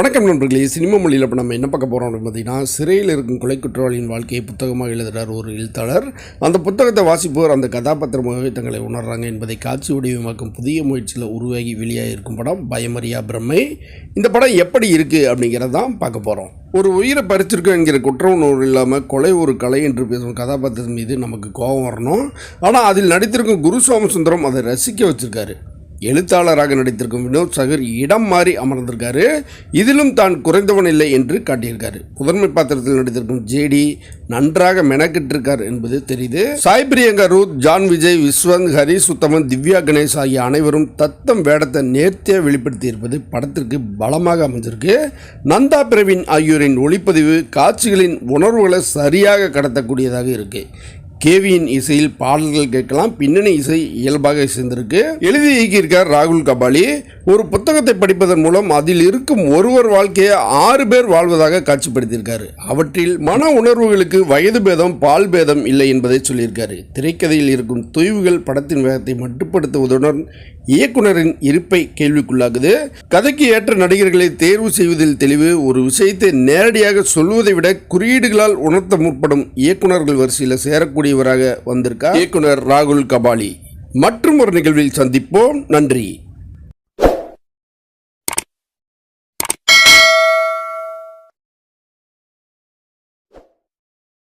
வணக்கம் நண்பர்களே சினிமா மொழியில் இப்போ நம்ம என்ன பார்க்க போகிறோம் அப்படின்னு பார்த்தீங்கன்னா சிறையில் இருக்கும் கொலை குற்றவாளியின் வாழ்க்கையை புத்தகமாக எழுதுகிறார் ஒரு எழுத்தாளர். அந்த புத்தகத்தை வாசிப்போர் அந்த கதாபாத்திரமாகவே தங்களை உணர்றாங்க என்பதை காட்சி வடிவமாக்கும் புதிய முயற்சியில் உருவாகி வெளியாக இருக்கும் படம் பயமரியா பிரம்மை. இந்த படம் எப்படி இருக்குது அப்படிங்கிறத தான் பார்க்க போகிறோம் ஒரு உயிரை பறிச்சிருக்கோம் என்கிற குற்ற உணர்வு இல்லாமல் கொலை ஒரு கலை என்று பேசும் கதாபாத்திரம் மீது நமக்கு கோபம் வரணும். ஆனால் அதில் நடித்திருக்கும் குரு சோமசுந்தரம் அதை ரசிக்க வச்சுருக்காரு. எழுத்தாளராக நடித்திருக்கும் வினோத் சகர் இடம் மாறி அமர்ந்திருக்காரு. இதிலும் தான் குறைந்தவன் இல்லை என்று காட்டியிருக்காரு. முதன்மை பாத்திரத்தில் நடித்திருக்கும் ஜேடி நன்றாக மெனக்கிட்டிருக்கார் என்பது தெரியுது. சாய் பிரியங்கா ரூத் ஜான் விஜய் விஸ்வந்த் ஹரி சுத்தமன் திவ்யா கணேஷ் ஆகிய அனைவரும் தத்தம் வேடத்தை நேர்த்தியாக வெளிப்படுத்தி இருப்பது படத்திற்கு பலமாக அமைஞ்சிருக்கு. நந்தா பிரவீன் ஆகியோரின் ஒளிப்பதிவு காட்சிகளின் உணர்வுகளை சரியாக கடத்தக்கூடியதாக இருக்கு. கேவியின் இசையில் பாடல்கள் கேட்கலாம். பின்னணி இசை இயல்பாக இசைந்திருக்கு. எழுதி இயக்கியிருக்கார் ராகுல் கபாலி. ஒரு புத்தகத்தை படிப்பதன் மூலம் அதில் இருக்கும் ஒருவர் வாழ்க்கையை ஆறு பேர் வாழ்வதாக காட்சிப்படுத்தியிருக்காரு. அவற்றில் மன உணர்வுகளுக்கு வயது பேதம் பால் பேதம் இல்லை என்பதை சொல்லியிருக்காரு. திரைக்கதையில் இருக்கும் தொய்வுகள் படத்தின் வேகத்தை மட்டுப்படுத்துவதுடன் இயக்குனரின் இருப்பை கேள்விக்குள்ளாகுது கதைக்கு ஏற்ற நடிகர்களை தேர்வு செய்வதில் தெளிவு ஒரு விஷயத்தை நேரடியாக சொல்வதை விட குறியீடுகளால் உணர்த்த முற்படும் இயக்குனர்கள் வரிசையில் சேரக்கூடிய இவராக வந்திருக்கார் இயக்குனர் ராகுல் கபாலி. மற்றும் ஒரு நிகழ்வில் சந்திப்போம். நன்றி.